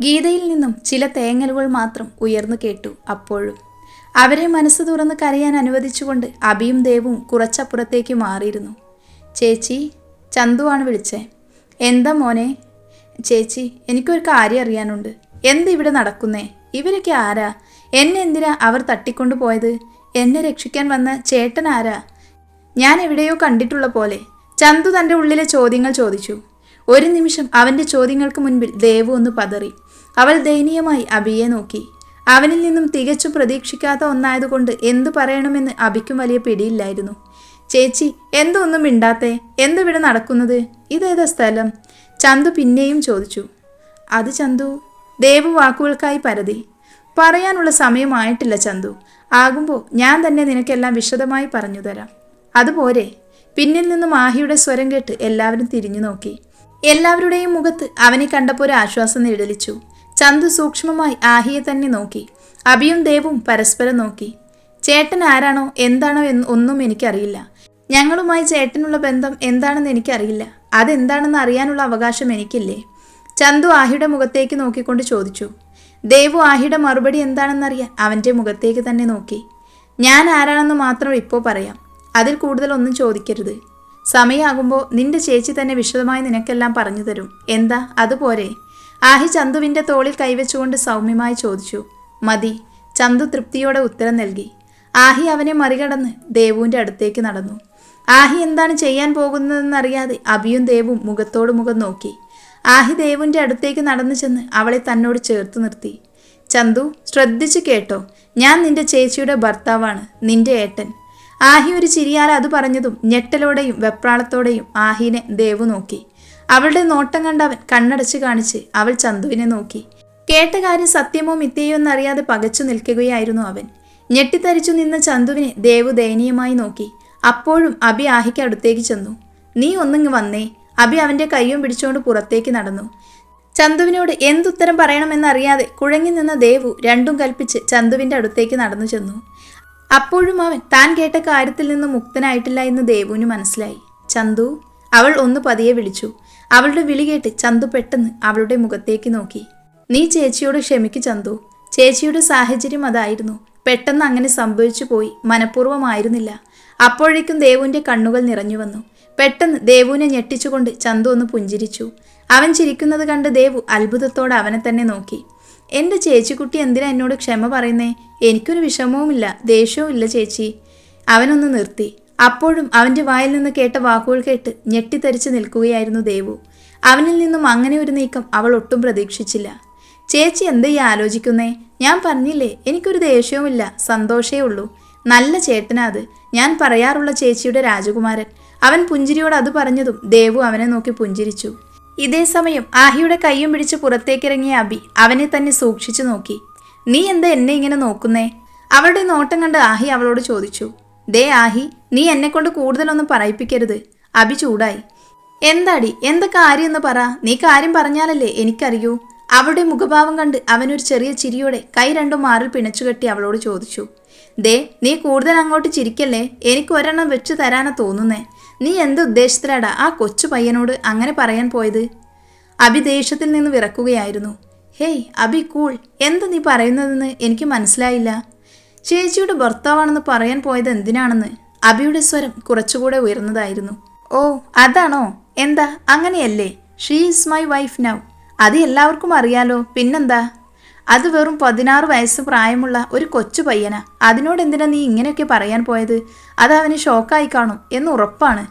ഗീതയിൽ നിന്നും ചില തേങ്ങലുകൾ മാത്രം ഉയർന്നു കേട്ടു അപ്പോഴും. അവരെ മനസ്സ് തുറന്ന് കരയാൻ അനുവദിച്ചുകൊണ്ട് അബിയും ദേവും കുറച്ചപ്പുറത്തേക്ക് മാറിയിരുന്നു. ചേച്ചി ചന്തുവാണ് വിളിച്ചേ. എന്താ മോനെ? ചേച്ചി എനിക്കൊരു കാര്യം അറിയാനുണ്ട്. എന്ത് ഇവിടെ നടക്കുന്നേ? ഇവരൊക്കെ ആരാ? എന്നെ എന്തിനാ അവർ തട്ടിക്കൊണ്ടു പോയത്? എന്നെ രക്ഷിക്കാൻ വന്ന ചേട്ടൻ ആരാ? ഞാൻ എവിടെയോ കണ്ടിട്ടുള്ള പോലെ. ചന്തു തന്റെ ഉള്ളിലെ ചോദ്യങ്ങൾ ചോദിച്ചു. ഒരു നിമിഷം അവന്റെ ചോദ്യങ്ങൾക്ക് മുൻപിൽ ദേവു ഒന്ന് പതറി. അവൾ ദയനീയമായി അബിയെ നോക്കി. അവനിൽ നിന്നും തികച്ചും പ്രതീക്ഷിക്കാത്ത ഒന്നായതുകൊണ്ട് എന്തു പറയണമെന്ന് അബിക്കും വലിയ പിടിയില്ലായിരുന്നു. ചേച്ചി എന്തൊന്നും മിണ്ടാത്തേ? എന്തിവിടെ നടക്കുന്നത്? ഇതേതാ സ്ഥലം? ചന്തു പിന്നെയും ചോദിച്ചു. അത് ചന്തു ദേവു വാക്കുകൾക്കായി പരതി. പറയാനുള്ള സമയമായിട്ടില്ല ചന്തു. ആകുമ്പോൾ ഞാൻ തന്നെ നിനക്കെല്ലാം വിശദമായി പറഞ്ഞു തരാം. അതുപോലെ പിന്നിൽ നിന്നും ആഹിയുടെ സ്വരം കേട്ട് എല്ലാവരും തിരിഞ്ഞു നോക്കി. എല്ലാവരുടെയും മുഖത്ത് അവനെ കണ്ടപ്പോൾ ഒരു ആശ്വാസം നിഴലിച്ചു. ചന്തു സൂക്ഷ്മമായി ആഹിയെ തന്നെ നോക്കി. അഭിയും ദേവും പരസ്പരം നോക്കി. ചേട്ടൻ ആരാണോ എന്താണോ എന്ന് ഒന്നും എനിക്കറിയില്ല. ഞങ്ങളുമായി ചേട്ടനുള്ള ബന്ധം എന്താണെന്ന് എനിക്കറിയില്ല. അതെന്താണെന്ന് അറിയാനുള്ള അവകാശം എനിക്കില്ലേ? ചന്തു ആഹിയുടെ മുഖത്തേക്ക് നോക്കിക്കൊണ്ട് ചോദിച്ചു. ദേവു ആഹിയുടെ മറുപടി എന്താണെന്നറിയാൻ അവന്റെ മുഖത്തേക്ക് തന്നെ നോക്കി. ഞാൻ ആരാണെന്ന് മാത്രം ഇപ്പോൾ പറയാം. അതിൽ കൂടുതലൊന്നും ചോദിക്കരുത്. സമയമാകുമ്പോൾ നിന്റെ ചേച്ചി തന്നെ വിശദമായി നിനക്കെല്ലാം പറഞ്ഞു തരും. എന്താ? അതുപോരെ. ആഹി ചന്തുവിന്റെ തോളിൽ കൈവച്ചുകൊണ്ട് സൗമ്യമായി ചോദിച്ചു മതി. ചന്തു തൃപ്തിയോടെ ഉത്തരം നൽകി. ആഹി അവനെ മറികടന്ന് ദേവുവിന്റെ അടുത്തേക്ക് നടന്നു. ആഹി എന്താണ് ചെയ്യാൻ പോകുന്നതെന്നറിയാതെ അഭിയും ദേവും മുഖത്തോട് മുഖം നോക്കി. ആഹി ദേവുവിന്റെ അടുത്തേക്ക് നടന്നു ചെന്ന് അവളെ തന്നോട് ചേർത്ത് നിർത്തി. ചന്തു ശ്രദ്ധിച്ചു കേട്ടോ. ഞാൻ നിന്റെ ചേച്ചിയുടെ ഭർത്താവാണ് നിന്റെ ഏട്ടൻ. ആഹി ഒരു ചിരിയാൽ അത് പറഞ്ഞതും ഞെട്ടലോടെയും വെപ്രാളത്തോടെയും ആഹിനെ ദേവു നോക്കി. അവളുടെ നോട്ടം കണ്ടവൻ കണ്ണടച്ച് കാണിച്ച് അവൾ ചന്തുവിനെ നോക്കി. കേട്ട കാര്യം സത്യമോ മിഥ്യയോ എന്നറിയാതെ പകച്ചു നിൽക്കുകയായിരുന്നു അവൻ. ഞെട്ടിത്തരിച്ചു നിന്ന ചന്തുവിനെ ദേവു ദയനീയമായി നോക്കി. അപ്പോഴും അബി ആഹിക്ക് അടുത്തേക്ക് ചെന്നു. നീ ഒന്നിങ്ങ് വന്നേ. അബി അവന്റെ കയ്യും പിടിച്ചുകൊണ്ട് പുറത്തേക്ക് നടന്നു. ചന്തുവിനോട് എന്തുത്തരം പറയണമെന്നറിയാതെ കുഴങ്ങി നിന്ന ദേവു രണ്ടും കൽപ്പിച്ച് ചന്തുവിന്റെ അടുത്തേക്ക് നടന്നു ചെന്നു. അപ്പോഴും അവൻ താൻ കേട്ട കാര്യത്തിൽ നിന്ന് മുക്തനായിട്ടില്ല എന്ന് ദേവുവിന് മനസ്സിലായി. ചന്തു അവൾ ഒന്ന് പതിയെ വിളിച്ചു. അവളുടെ വിളി കേട്ട് ചന്തു പെട്ടെന്ന് അവളുടെ മുഖത്തേക്ക് നോക്കി. നീ ചേച്ചിയോട് ക്ഷമിക്ക് ചന്തു. ചേച്ചിയുടെ സാഹചര്യം അതായിരുന്നു. പെട്ടെന്ന് അങ്ങനെ സംഭവിച്ചു പോയി മനഃപൂർവമായിരുന്നില്ല. അപ്പോഴേക്കും ദേവുവിന്റെ കണ്ണുകൾ നിറഞ്ഞു വന്നു. പെട്ടെന്ന് ദേവുവിനെ ഞെട്ടിച്ചുകൊണ്ട് ചന്തു ഒന്ന് പുഞ്ചിരിച്ചു. അവൻ ചിരിക്കുന്നത് കണ്ട് ദേവു അത്ഭുതത്തോടെ അവനെ തന്നെ നോക്കി. എന്റെ ചേച്ചിക്കുട്ടി എന്തിനാ എന്നോട് ക്ഷമ പറയുന്നേ? എനിക്കൊരു വിഷമവുമില്ല ദേഷ്യവും ഇല്ല ചേച്ചി. അവനൊന്ന് നിർത്തി. അപ്പോഴും അവന്റെ വായിൽ നിന്ന് കേട്ട വാക്കുകൾ കേട്ട് ഞെട്ടിത്തരിച്ച് നിൽക്കുകയായിരുന്നു ദേവു. അവനിൽ നിന്നും അങ്ങനെ ഒരു നീക്കം അവൾ ഒട്ടും പ്രതീക്ഷിച്ചില്ല. ചേച്ചി എന്താ ആലോചിക്കുന്നേ? ഞാൻ പറഞ്ഞില്ലേ എനിക്കൊരു ദേഷ്യവുമില്ല സന്തോഷേ ഉള്ളൂ. നല്ല ചേട്ടനാ അത്. ഞാൻ പറയാറുള്ള ചേച്ചിയുടെ രാജകുമാരൻ. അവൻ പുഞ്ചിരിയോട് അത് പറഞ്ഞതും ദേവു അവനെ നോക്കി പുഞ്ചിരിച്ചു. ഇതേ സമയം ആഹിയുടെ കൈയും പിടിച്ച് പുറത്തേക്കിറങ്ങിയ അബി അവനെ തന്നെ സൂക്ഷിച്ചു നോക്കി. നീ എന്താ എന്നെ ഇങ്ങനെ നോക്കുന്നേ? അവളുടെ നോട്ടം കണ്ട് ആഹി അവളോട് ചോദിച്ചു. ദേ ആഹി നീ എന്നെ കൊണ്ട് കൂടുതലൊന്നും പറയിപ്പിക്കരുത്. അബി ചൂടായി. എന്താടി എന്താ കാര്യം എന്ന് പറ. നീ കാര്യം പറഞ്ഞാലല്ലേ എനിക്കറിയൂ. അവളുടെ മുഖഭാവം കണ്ട് അവനൊരു ചെറിയ ചിരിയോടെ കൈ രണ്ടും മാറിൽ പിണച്ചുകെട്ടി അവളോട് ചോദിച്ചു. ദേ നീ കൂടുതൽ അങ്ങോട്ട് ചിരിക്കല്ലേ? എനിക്ക് ഒരെണ്ണം വെച്ച് തരാനാ തോന്നുന്നേ. നീ എന്ത് ഉദ്ദേശത്തിലാടാ ആ കൊച്ചു പയ്യനോട് അങ്ങനെ പറയാൻ പോയത്? അബി ദേഷ്യത്തിൽ നിന്ന് വിറക്കുകയായിരുന്നു. Hey Abi cool. എന്ത് നീ പറയുന്നതെന്ന് എനിക്ക് മനസ്സിലായില്ല. ചേച്ചിയുടെ ഭർത്താവാണെന്ന് പറയാൻ പോയത് എന്തിനാണെന്ന് അബിയുടെ സ്വരം കുറച്ചുകൂടെ ഉയർന്നതായിരുന്നു. ഓ അതാണോ? എന്താ? അങ്ങനെയല്ലേ. She is my wife now അത് എല്ലാവർക്കും അറിയാലോ. പിന്നെന്താ? അത് വെറും പതിനാറ് വയസ്സ് പ്രായമുള്ള ഒരു കൊച്ചു പയ്യനാ. അതിനോട് എന്തിനാ നീ ഇങ്ങനെയൊക്കെ പറയാൻ പോയത്? അത് അവന് ഷോക്കായി കാണും എന്ന് ഉറപ്പാണ്.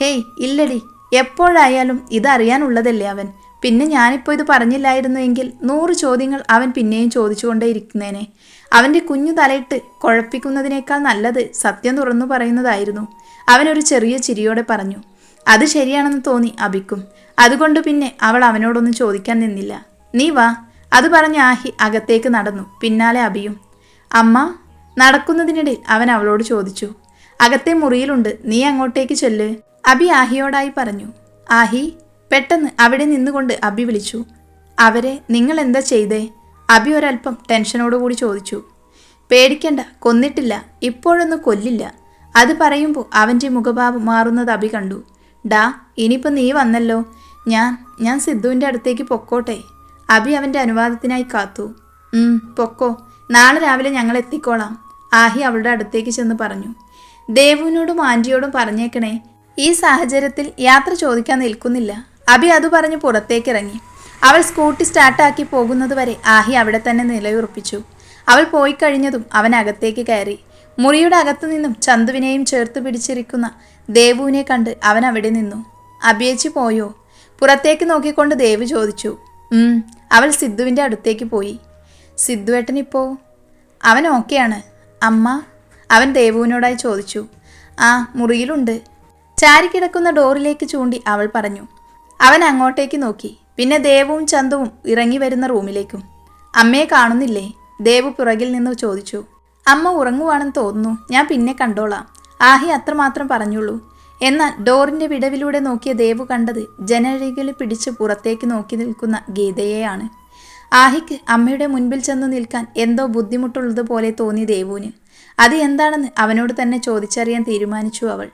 ഹേയ് ഇല്ലടി. എപ്പോഴായാലും ഇതറിയാനുള്ളതല്ലേ അവൻ. പിന്നെ ഞാനിപ്പോൾ ഇത് പറഞ്ഞില്ലായിരുന്നു എങ്കിൽ നൂറ് ചോദ്യങ്ങൾ അവൻ പിന്നെയും ചോദിച്ചുകൊണ്ടേയിരിക്കുന്നേനെ അവന്റെ കുഞ്ഞു തലയിട്ട് കുഴപ്പിക്കുന്നതിനേക്കാൾ നല്ലത് സത്യം തുറന്നു പറയുന്നതായിരുന്നു. അവനൊരു ചെറിയ ചിരിയോടെ പറഞ്ഞു അത് ശരിയാണെന്ന് തോന്നി അബിക്കും. അതുകൊണ്ട് പിന്നെ അവൾ അവനോടൊന്നും ചോദിക്കാൻ നിന്നില്ല. നീ വാ. അത് പറഞ്ഞ് ആഹി അകത്തേക്ക് നടന്നു പിന്നാലെ അബിയും. അമ്മ നടക്കുന്നതിനിടയിൽ അവൻ അവളോട് ചോദിച്ചു അകത്തെ മുറിയിലുണ്ട് നീ അങ്ങോട്ടേക്ക് ചെല്ല്. അബി ആഹിയോടായി പറഞ്ഞു ആഹി പെട്ടെന്ന് അവിടെ നിന്നുകൊണ്ട് അബി വിളിച്ചു. അവരെ നിങ്ങൾ എന്താ ചെയ്തേ? അബി ഒരല്പം ടെൻഷനോടുകൂടി ചോദിച്ചു. പേടിക്കണ്ട കൊന്നിട്ടില്ല. ഇപ്പോഴൊന്നും കൊല്ലില്ല. അത് പറയുമ്പോൾ അവന്റെ മുഖഭാവം മാറുന്നത് അബി കണ്ടു. ഡാ ഇനിയിപ്പോൾ നീ വന്നല്ലോ. ഞാൻ ഞാൻ സിദ്ധുവിന്റെ അടുത്തേക്ക് പൊക്കോട്ടെ. അബി അവന്റെ അനുവാദത്തിനായി കാത്തു. പൊക്കോ. നാളെ രാവിലെ ഞങ്ങൾ എത്തിക്കോളാം ആഹി അവളുടെ അടുത്തേക്ക് ചെന്ന് പറഞ്ഞു. ദേവുവിനോടും ആന്റിയോടും പറഞ്ഞേക്കണേ ഈ സാഹചര്യത്തിൽ യാത്ര ചോദിക്കാൻ നിൽക്കുന്നില്ല. അബി അത് പറഞ്ഞ് പുറത്തേക്കിറങ്ങി. അവൾ സ്കൂട്ടി സ്റ്റാർട്ടാക്കി പോകുന്നത് വരെ ആഹി അവിടെ തന്നെ നിലയുറപ്പിച്ചു. അവൾ പോയി കഴിഞ്ഞതും അവൻ അകത്തേക്ക് കയറി. മുറിയുടെ അകത്തു നിന്നും ചന്തുവിനെയും ചേർത്ത് പിടിച്ചിരിക്കുന്ന ദേവുവിനെ കണ്ട് അവൻ അവിടെ നിന്നു. അഭിയേച്ചി പോയോ? പുറത്തേക്ക് നോക്കിക്കൊണ്ട് ദേവ് ചോദിച്ചു. അവൾ സിദ്ധുവിന്റെ അടുത്തേക്ക് പോയി. സിദ്ധുവേട്ടനിപ്പോ അവൻ ഓക്കെയാണ്. അമ്മ? അവൻ ദേവുവിനോടായി ചോദിച്ചു. ആ മുറിയിലുണ്ട്. ചാരി കിടക്കുന്ന ഡോറിലേക്ക് ചൂണ്ടി അവൾ പറഞ്ഞു. അവൻ അങ്ങോട്ടേക്ക് നോക്കി. പിന്നെ ദേവും ചന്തുവും ഇറങ്ങി വരുന്ന റൂമിലേക്കും. അമ്മയെ കാണുന്നില്ലേ? ദേവ് പുറകിൽ നിന്ന് ചോദിച്ചു. അമ്മ ഉറങ്ങുവാണെന്ന് തോന്നുന്നു. ഞാൻ പിന്നെ കണ്ടോളാം. ആഹി അത്രമാത്രം പറഞ്ഞുള്ളൂ. എന്നാൽ ഡോറിന്റെ വിടവിലൂടെ നോക്കിയ ദേവു കണ്ടത് ജനരികളിൽ പിടിച്ച് പുറത്തേക്ക് നോക്കി നിൽക്കുന്ന ഗീതയെയാണ്. ആഹിക്ക് അമ്മയുടെ മുൻപിൽ ചെന്ന് നിൽക്കാൻ എന്തോ ബുദ്ധിമുട്ടുള്ളതുപോലെ തോന്നി ദേവുവിന്. അത് എന്താണെന്ന് അവനോട് തന്നെ ചോദിച്ചറിയാൻ തീരുമാനിച്ചു അവൾ.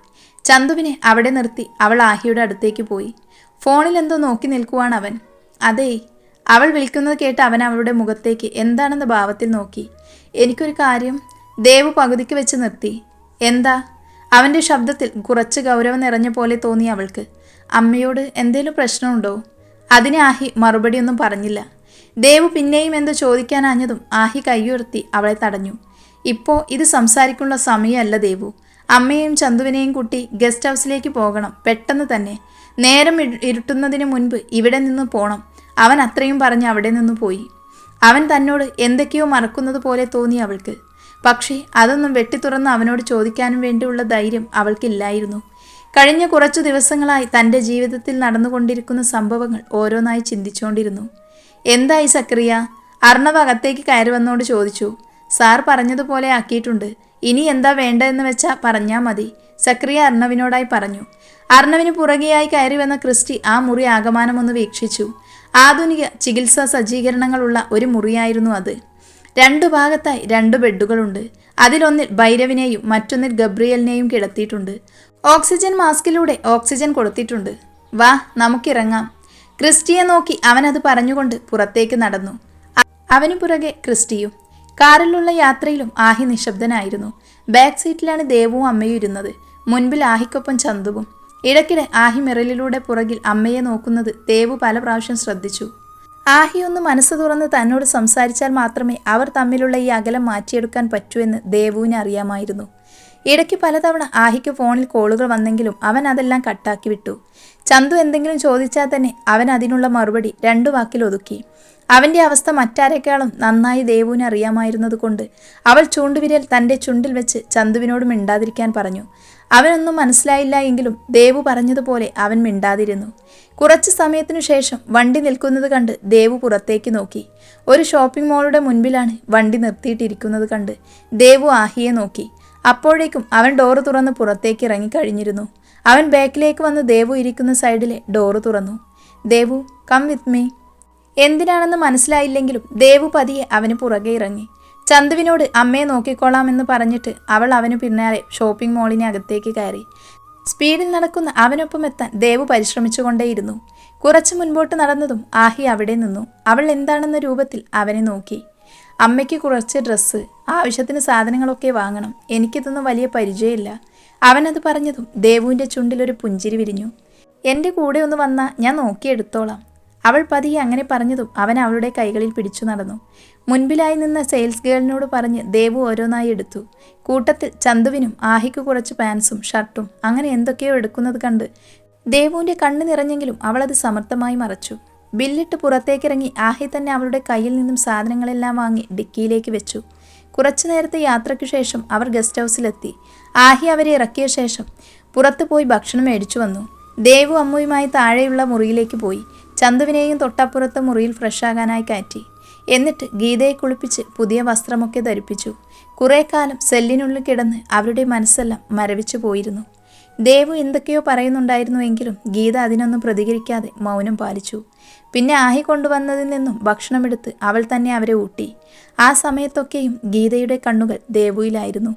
ചന്തുവിനെ അവിടെ നിർത്തി അവൾ ആഹിയുടെ അടുത്തേക്ക് പോയി. ഫോണിൽ എന്തോ നോക്കി നിൽക്കുവാണ് അവൻ അതേ അവൾ വിളിക്കുന്നത് കേട്ട് അവൻ അവളുടെ മുഖത്തേക്ക് എന്താണെന്ന ഭാവത്തിൽ നോക്കി. എനിക്കൊരു കാര്യം ദേവ് പകുതിക്ക് വെച്ച് നിർത്തി. എന്താ? അവന്റെ ശബ്ദത്തിൽ കുറച്ച് ഗൗരവം നിറഞ്ഞ പോലെ തോന്നി അവൾക്ക്. അമ്മയോട് എന്തേലും പ്രശ്നമുണ്ടോ? അതിനെ ആഹി മറുപടിയൊന്നും പറഞ്ഞില്ല. ദേവ് പിന്നെയും എന്തോ ചോദിക്കാനാഞ്ഞതും ആഹി കൈയുയർത്തി അവളെ തടഞ്ഞു. ഇപ്പോൾ ഇത് സംസാരിക്കാനുള്ള സമയമല്ല ദേവു. അമ്മയെയും ചന്തുവിനെയും കൂട്ടി ഗസ്റ്റ് ഹൗസിലേക്ക് പോകണം. പെട്ടെന്ന് തന്നെ. നേരം ഇരു- ഇരുട്ടുന്നതിന് മുൻപ് ഇവിടെ നിന്ന് പോണം. അവൻ അത്രയും പറഞ്ഞ് അവിടെ നിന്ന് പോയി. അവൻ തന്നോട് എന്തൊക്കെയോ മറക്കുന്നത് പോലെ തോന്നി അവൾക്ക്. പക്ഷേ അതൊന്നും വെട്ടിത്തുറന്ന് അവനോട് ചോദിക്കാനും വേണ്ടിയുള്ള ധൈര്യം അവൾക്കില്ലായിരുന്നു. കഴിഞ്ഞ കുറച്ചു ദിവസങ്ങളായി തന്റെ ജീവിതത്തിൽ നടന്നുകൊണ്ടിരിക്കുന്ന സംഭവങ്ങൾ ഓരോന്നായി ചിന്തിച്ചുകൊണ്ടിരുന്നു എന്തായി സക്രിയ? അർണവ് അകത്തേക്ക് കയറി വന്നോട് ചോദിച്ചു. സാർ പറഞ്ഞതുപോലെ ആക്കിയിട്ടുണ്ട്. ഇനി എന്താ വേണ്ടതെന്ന് വെച്ചാൽ പറഞ്ഞാൽ മതി. സക്രിയ അർണവിനോടായി പറഞ്ഞു. അർണവിന് പുറകെയായി കയറി വന്ന ക്രിസ്റ്റി ആ മുറി ആകമാനമൊന്ന് വീക്ഷിച്ചു. ആധുനിക ചികിത്സാ സജ്ജീകരണങ്ങളുള്ള ഒരു മുറിയായിരുന്നു അത്. രണ്ടു ഭാഗത്തായി രണ്ട് ബെഡുകളുണ്ട്. അതിലൊന്നിൽ ഭൈരവിനെയും മറ്റൊന്നിൽ ഗബ്രിയലിനെയും കിടത്തിയിട്ടുണ്ട്. ഓക്സിജൻ മാസ്കിലൂടെ ഓക്സിജൻ കൊടുത്തിട്ടുണ്ട്. വാ നമുക്കിറങ്ങാം. ക്രിസ്റ്റിയെ നോക്കി അവനത് പറഞ്ഞുകൊണ്ട് പുറത്തേക്ക് നടന്നു. അവന് പുറകെ ക്രിസ്റ്റിയും കാറിലുള്ള യാത്രയിലും ആഹി നിശബ്ദനായിരുന്നു. ബാക്ക് സീറ്റിലാണ് ദേവവും അമ്മയും ഇരുന്നത്. മുൻപിൽ ആഹിക്കൊപ്പം ചന്തുവും. ഇടയ്ക്കിടെ ആഹി മിറലിലൂടെ പുറകിൽ അമ്മയെ നോക്കുന്നത് ദേവു പല പ്രാവശ്യം ശ്രദ്ധിച്ചു. ആഹി ഒന്ന് മനസ്സ് തുറന്ന് തന്നോട് സംസാരിച്ചാൽ മാത്രമേ അവർ തമ്മിലുള്ള ഈ അകലം മാറ്റിയെടുക്കാൻ പറ്റൂ എന്ന് ദേവുവിന് അറിയാമായിരുന്നു. ഇടയ്ക്ക് പലതവണ ആഹിക്ക് ഫോണിൽ കോളുകൾ വന്നെങ്കിലും അവൻ അതെല്ലാം കട്ടാക്കി വിട്ടു. ചന്തു എന്തെങ്കിലും ചോദിച്ചാൽ തന്നെ അവൻ അതിനുള്ള മറുപടി രണ്ടു വാക്കിൽ ഒതുക്കി. അവന്റെ അവസ്ഥ മറ്റാരെക്കാളും നന്നായി ദേവുവിന് അറിയാമായിരുന്നത് കൊണ്ട് അവൾ ചൂണ്ടുവിരൽ തന്റെ ചുണ്ടിൽ വെച്ച് ചന്തുവിനോട് മിണ്ടാതിരിക്കാൻ പറഞ്ഞു. അവനൊന്നും മനസ്സിലായില്ല എങ്കിലും ദേവു പറഞ്ഞതുപോലെ അവൻ മിണ്ടാതിരുന്നു. കുറച്ച് സമയത്തിനു ശേഷം വണ്ടി നിൽക്കുന്നത് കണ്ട് ദേവു പുറത്തേക്ക് നോക്കി. ഒരു ഷോപ്പിംഗ് മോളുടെ മുൻപിലാണ് വണ്ടി നിർത്തിയിട്ടിരിക്കുന്നത് കണ്ട് ദേവു ആഹിയെ നോക്കി. അപ്പോഴേക്കും അവൻ ഡോറ് തുറന്ന് പുറത്തേക്ക് ഇറങ്ങിക്കഴിഞ്ഞിരുന്നു അവൻ ബാക്കിലേക്ക് വന്ന് ദേവു ഇരിക്കുന്ന സൈഡിലെ ഡോറ് തുറന്നു. ദേവു കം വിത്ത് മീ എന്തിനാണെന്ന് മനസ്സിലായില്ലെങ്കിലും ദേവു പതിയെ അവന് പുറകെ ഇറങ്ങി. ചന്തുവിനോട് അമ്മയെ നോക്കിക്കോളാമെന്ന് പറഞ്ഞിട്ട് അവൾ അവന് പിന്നാലെ ഷോപ്പിംഗ് മോളിന് അകത്തേക്ക് കയറി. സ്പീഡിൽ നടക്കുന്ന അവനൊപ്പം എത്താൻ ദേവു പരിശ്രമിച്ചുകൊണ്ടേയിരുന്നു. കുറച്ചു മുൻപോട്ട് നടന്നതും ആഹി അവിടെ നിന്നു. അവൾ എന്താണെന്ന രൂപത്തിൽ അവനെ നോക്കി. അമ്മയ്ക്ക് കുറച്ച് ഡ്രസ്സ് ആവശ്യത്തിന് സാധനങ്ങളൊക്കെ വാങ്ങണം. എനിക്കിതൊന്നും വലിയ പരിചയമില്ല. അവനത് പറഞ്ഞതും ദേവുവിന്റെ ചുണ്ടിലൊരു പുഞ്ചിരി വിരിഞ്ഞു. എന്റെ കൂടെ ഒന്ന് വന്നാൽ ഞാൻ നോക്കിയെടുത്തോളാം. അവൾ പതിയെ അങ്ങനെ പറഞ്ഞതും അവൻ അവളുടെ കൈകളിൽ പിടിച്ചു നടന്നു. മുൻപിലായി നിന്ന സെയിൽസ് ഗേളിനോട് പറഞ്ഞ് ദേവു ഓരോന്നായി എടുത്തു. കൂട്ടത്തിൽ ചന്തുവിനും ആഹിക്ക് കുറച്ച് പാൻസും ഷർട്ടും അങ്ങനെ എന്തൊക്കെയോ എടുക്കുന്നത് കണ്ട് ദേവുവിന്റെ കണ്ണ് നിറഞ്ഞെങ്കിലും അവളത് സമർത്ഥമായി മറച്ചു. ബില്ലിട്ട് പുറത്തേക്കിറങ്ങി ആഹി തന്നെ അവളുടെ കയ്യിൽ നിന്നും സാധനങ്ങളെല്ലാം വാങ്ങി ഡിക്കിയിലേക്ക് വെച്ചു. കുറച്ചു നേരത്തെ യാത്രയ്ക്ക് ശേഷം അവർ ഗസ്റ്റ് ഹൗസിലെത്തി ആഹി അവരെ ഇറക്കിയ ശേഷം പുറത്തു പോയി ഭക്ഷണം മേടിച്ചു വന്നു. ദേവു അമ്മുയുമായി താഴെയുള്ള മുറിയിലേക്ക് പോയി. ചന്തുവിനെയും തൊട്ടപ്പുറത്തെ മുറിയിൽ ഫ്രഷാകാനായി കയറ്റി. എന്നിട്ട് ഗീതയെ കുളിപ്പിച്ച് പുതിയ വസ്ത്രമൊക്കെ ധരിപ്പിച്ചു. കുറേ കാലം സെല്ലിനുള്ളിൽ കിടന്ന് അവരുടെ മനസ്സെല്ലാം മരവിച്ചു പോയിരുന്നു. ദേവു എന്തൊക്കെയോ പറയുന്നുണ്ടായിരുന്നുവെങ്കിലും ഗീത അതിനൊന്നും പ്രതികരിക്കാതെ മൗനം പാലിച്ചു. പിന്നെ ആഹി കൊണ്ടുവന്നതിൽ നിന്നും ഭക്ഷണമെടുത്ത് അവൾ തന്നെ അവരെ ഊട്ടി. ആ സമയത്തൊക്കെയും ഗീതയുടെ കണ്ണുകൾ ദേവുയിലായിരുന്നു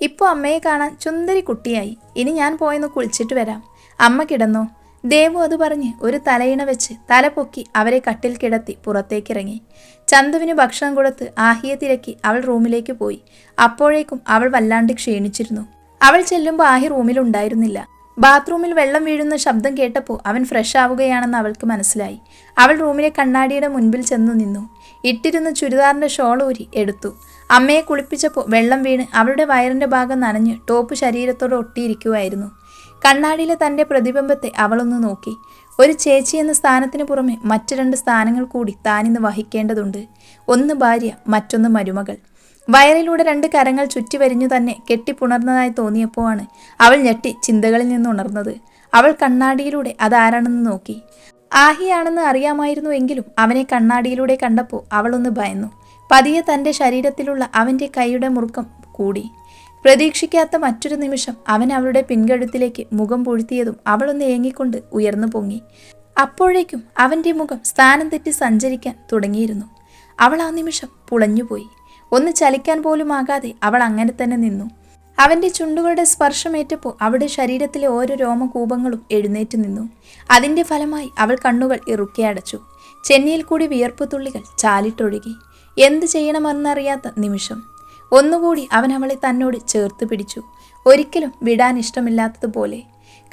ഇപ്പോൾ അമ്മയെ കാണാൻ ചുന്ദരി കുട്ടിയായി ഇനി ഞാൻ പോയെന്ന് കുളിച്ചിട്ട് വരാം. അമ്മ കിടന്നോ? ദേവു അത് പറഞ്ഞ് ഒരു തലയിണ വെച്ച് തല പൊക്കി അവരെ കട്ടിൽ കിടത്തി പുറത്തേക്കിറങ്ങി. ചന്തുവിന് ഭക്ഷണം കൊടുത്ത് ആഹിയെ തിരക്കി അവൾ റൂമിലേക്ക് പോയി. അപ്പോഴേക്കും അവൾ വല്ലാണ്ട് ക്ഷീണിച്ചിരുന്നു. അവൾ ചെല്ലുമ്പോൾ ആഹി റൂമിലുണ്ടായിരുന്നില്ല ബാത്റൂമിൽ വെള്ളം വീഴുന്ന ശബ്ദം കേട്ടപ്പോൾ അവൻ ഫ്രഷ് ആവുകയാണെന്ന് അവൾക്ക് മനസ്സിലായി. അവൾ റൂമിലെ കണ്ണാടിയുടെ മുൻപിൽ ചെന്നു നിന്നു. ഇട്ടിരുന്ന ചുരിദാറിന്റെ ഷോൾ ഊരി എടുത്തു. അമ്മയെ കുളിപ്പിച്ചപ്പോൾ വെള്ളം വീണ് അവളുടെ വയറിന്റെ ഭാഗം നനഞ്ഞ് ടോപ്പ് ശരീരത്തോട് ഒട്ടിയിരിക്കുമായിരുന്നു കണ്ണാടിയിലെ തന്റെ പ്രതിബിംബത്തെ അവളൊന്ന് നോക്കി. ഒരു ചേച്ചി എന്ന സ്ഥാനത്തിന് പുറമെ മറ്റു രണ്ട് സ്ഥാനങ്ങൾ കൂടി താനിന്ന് വഹിക്കേണ്ടതുണ്ട്. ഒന്ന് ഭാര്യ മറ്റൊന്ന് മരുമകൾ. വയറിലൂടെ രണ്ട് കരങ്ങൾ ചുറ്റി വരിഞ്ഞു തന്നെ കെട്ടിപ്പുണർന്നതായി തോന്നിയപ്പോഴാണ് അവൾ ഞെട്ടി ചിന്തകളിൽ നിന്ന് ഉണർന്നത്. അവൾ കണ്ണാടിയിലൂടെ അതാരാണെന്ന് നോക്കി. ആഹിയാണെന്ന് അറിയാമായിരുന്നുവെങ്കിലും അവനെ കണ്ണാടിയിലൂടെ കണ്ടപ്പോൾ അവളൊന്ന് ഭയന്നു. പതിയെ തന്റെ ശരീരത്തിലുള്ള അവന്റെ കൈയുടെ മുറുക്കം കൂടി. പ്രതീക്ഷിക്കാത്ത മറ്റൊരു നിമിഷം അവൻ അവളുടെ പിൻകഴുത്തിലേക്ക് മുഖം പൊഴുത്തിയതും അവളൊന്ന് ഏങ്ങിക്കൊണ്ട് ഉയർന്നു പൊങ്ങി. അപ്പോഴേക്കും അവന്റെ മുഖം സ്ഥാനം തെറ്റി സഞ്ചരിക്കാൻ തുടങ്ങിയിരുന്നു. അവൾ ആ നിമിഷം പുളഞ്ഞുപോയി. ഒന്ന് ചലിക്കാൻ പോലും ആകാതെ അവൾ അങ്ങനെ തന്നെ നിന്നു. അവന്റെ ചുണ്ടുകളുടെ സ്പർശമേറ്റപ്പോൾ അവളുടെ ശരീരത്തിലെ ഓരോ രോമകൂപങ്ങളും എഴുന്നേറ്റ് നിന്നു. അതിന്റെ ഫലമായി അവൾ കണ്ണുകൾ ഇറുക്കി അടച്ചു. ചെന്നിയിൽ കൂടി വിയർപ്പ് തുള്ളികൾ ചാലിട്ടൊഴുകി. എന്ത് ചെയ്യണമെന്നറിയാത്ത നിമിഷം. ഒന്നുകൂടി അവൻ അവളെ തന്നോട് ചേർത്ത് പിടിച്ചു. ഒരിക്കലും വിടാൻ ഇഷ്ടമില്ലാത്തതുപോലെ.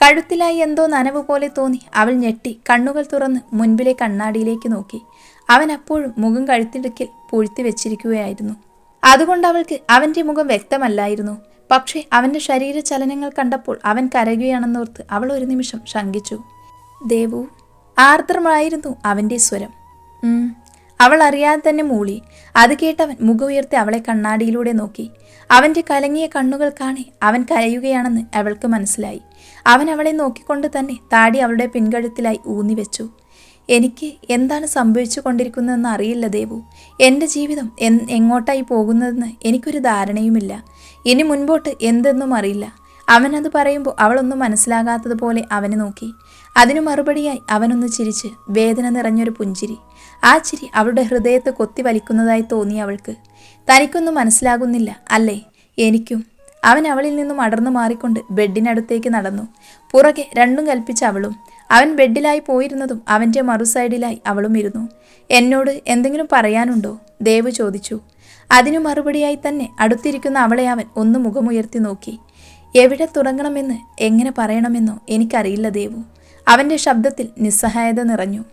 കഴുത്തിലായി എന്തോ നനവ് പോലെ തോന്നി അവൾ ഞെട്ടി കണ്ണുകൾ തുറന്ന് മുൻപിലെ കണ്ണാടിയിലേക്ക് നോക്കി. അവൻ അപ്പോഴും മുഖം കഴുത്തിടുക്കിൽ പൂഴ്ത്തി വെച്ചിരിക്കുകയായിരുന്നു. അതുകൊണ്ട് അവൾക്ക് അവന്റെ മുഖം വ്യക്തമല്ലായിരുന്നു. പക്ഷേ അവന്റെ ശരീര ചലനങ്ങൾ കണ്ടപ്പോൾ അവൻ കരയുകയാണെന്നോർത്ത് അവൾ ഒരു നിമിഷം ശങ്കിച്ചു. ദേവു ആർദ്രമായിരുന്നു അവന്റെ സ്വരം. അവൾ അറിയാതെ തന്നെ മൂളി. അത് കേട്ടവൻ മുഖം ഉയർത്തി അവളെ കണ്ണാടിയിലൂടെ നോക്കി. അവന്റെ കലങ്ങിയ കണ്ണുകൾ കാണെ അവൻ കരയുകയാണെന്ന് അവൾക്ക് മനസ്സിലായി. അവൻ അവളെ നോക്കിക്കൊണ്ട് തന്നെ താടി അവളുടെ പിൻകഴുത്തിലായി ഊന്നി വെച്ചു എനിക്ക് എന്താണ് സംഭവിച്ചു കൊണ്ടിരിക്കുന്നതെന്ന് അറിയില്ല ദേവു. എന്റെ ജീവിതം എൻ എങ്ങോട്ടായി പോകുന്നതെന്ന് എനിക്കൊരു ധാരണയുമില്ല. ഇനി മുൻപോട്ട് എന്തെന്നും അറിയില്ല. അവനത് പറയുമ്പോൾ അവളൊന്നും മനസ്സിലാകാത്തതുപോലെ അവനെ നോക്കി. അതിനു മറുപടിയായി അവനൊന്ന് ചിരിച്ച് വേദന നിറഞ്ഞൊരു പുഞ്ചിരി. ആ ചിരി അവളുടെ ഹൃദയത്തെ കൊത്തി വലിക്കുന്നതായി തോന്നി അവൾക്ക്. തനിക്കൊന്നും മനസ്സിലാകുന്നില്ല അല്ലേ? എനിക്കും. അവൻ അവളിൽ നിന്നും അടർന്നു മാറിക്കൊണ്ട് ബെഡിനടുത്തേക്ക് നടന്നു. പുറകെ രണ്ടും കൽപ്പിച്ച അവളും. അവൻ ബെഡിലായി പോയിരുന്നതും അവന്റെ മറുസൈഡിലായി അവളും ഇരുന്നു. എന്നോട് എന്തെങ്കിലും പറയാനുണ്ടോ? ദേവ് ചോദിച്ചു. അതിനു മറുപടിയായി തന്നെ അടുത്തിരിക്കുന്ന അവളെ അവൻ ഒന്ന് മുഖമുയർത്തി നോക്കി. എവിടെ തുടങ്ങണമെന്ന് എങ്ങനെ പറയണമെന്നോ എനിക്കറിയില്ല ദേവു. അവന്റെ ശബ്ദത്തിൽ നിസ്സഹായത നിറഞ്ഞു.